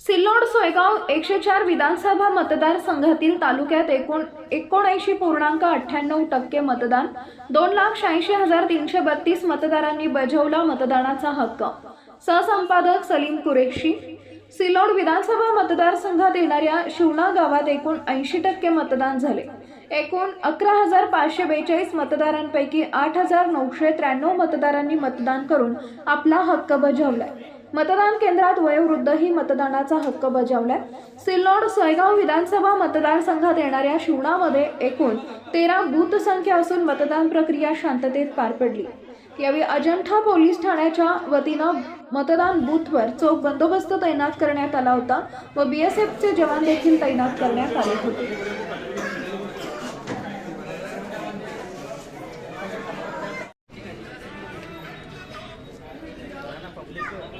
सिल्लोड सोयगाव एकशे चार विधानसभा मतदारसंघातील तालुक्यात एकूण एकोणऐंशी पूर्णांक अठ्ठ्याण्णव टक्के मतदान दोन लाख शहाऐंशी हजार तीनशे बत्तीस मतदारांनी बजावला मतदानाचा हक्क. सहसंपादक सलीम कुरेशी सिल्लोड विधानसभा मतदारसंघात येणाऱ्या शिवणा गावात एकूण ऐंशी टक्के मतदान झाले. एकूण अकरा हजार पाचशे बेचाळीस मतदारांपैकी आठ हजार नऊशे त्र्याण्णव मतदारांनी मतदान करून आपला हक्क बजावलाय. मतदान केंद्रात वयोवृद्धही मतदानाचा हक्क बजावलाय. सिल्लोड सोयगाव विधानसभा मतदारसंघात येणाऱ्या शिवणामध्ये एकूण तेरा बूथ संख्या असून मतदान प्रक्रिया शांततेत पार पडली. यावेळी अजंठा पोलीस ठाण्याच्या वतीनं मतदान बूथवर चोख बंदोबस्त तैनात करण्यात आला होता व बीएसएफचे जवान देखील तैनात करण्यात आले होते.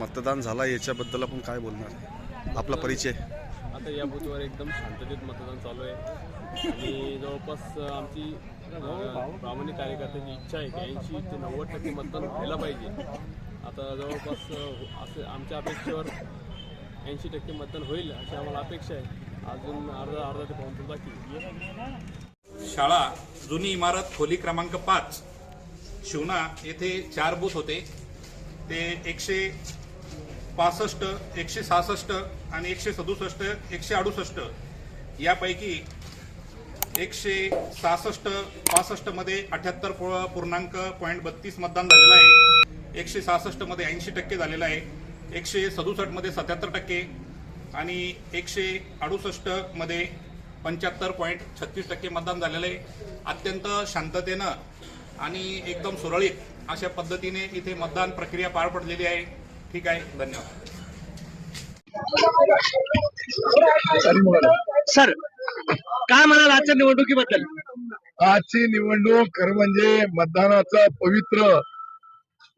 मतदान झाला याच्याबद्दल आपण काय बोलणार? आपला परिचय. आता या बूथवर एकदम शांततेत मतदान चालू आहे. आणि जवळपास आमची प्रामाणिक कार्यकर्त्याची इच्छा आहे की ऐंशी ते नव्वद टक्के मतदान व्हायला पाहिजे. आता जवळपास असे आमच्या अपेक्षेवर ऐंशी टक्के मतदान होईल अशी आम्हाला अपेक्षा आहे. अजून अर्धा अर्धा ते पाऊन तास बाकी. शाळा जुनी इमारत खोली क्रमांक पाच. शिवना येथे चार बूथ होते. ते एकशे पासष्ट एकशे सहासष्ट आणि एकशे सदुसष्ट एकशे अडुसष्ट यापैकी एकशे सहासष्ट पासष्टमध्ये अठ्याहत्तर पूर्णांक पॉईंट बत्तीस मतदान झालेलं आहे. एकशे सहासष्टमध्ये ऐंशी टक्के झालेलं आहे. एकशे सदुसष्टमध्ये सत्याहत्तर टक्के आणि एकशे अडुसष्टमध्ये पंच्याहत्तर पॉईंट छत्तीस टक्के मतदान झालेलं आहे. अत्यंत शांततेनं आणि एकदम सुरळीत अशा पद्धतीने इथे मतदान प्रक्रिया पार पडलेली आहे. ठीक आहे धन्यवाद. सर काय म्हणाल आजच्या निवडणुकीबद्दल? आजची निवडणूक खरं म्हणजे मतदानाचा पवित्र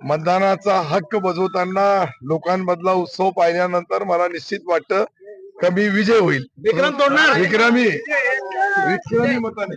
मतदानाचा हक्क बजवताना लोकांमधला उत्सव पाहिल्यानंतर मला निश्चित वाटतं कमी विजय होईल. विक्रम तोडणार. विक्रमी विक्रमी मताने.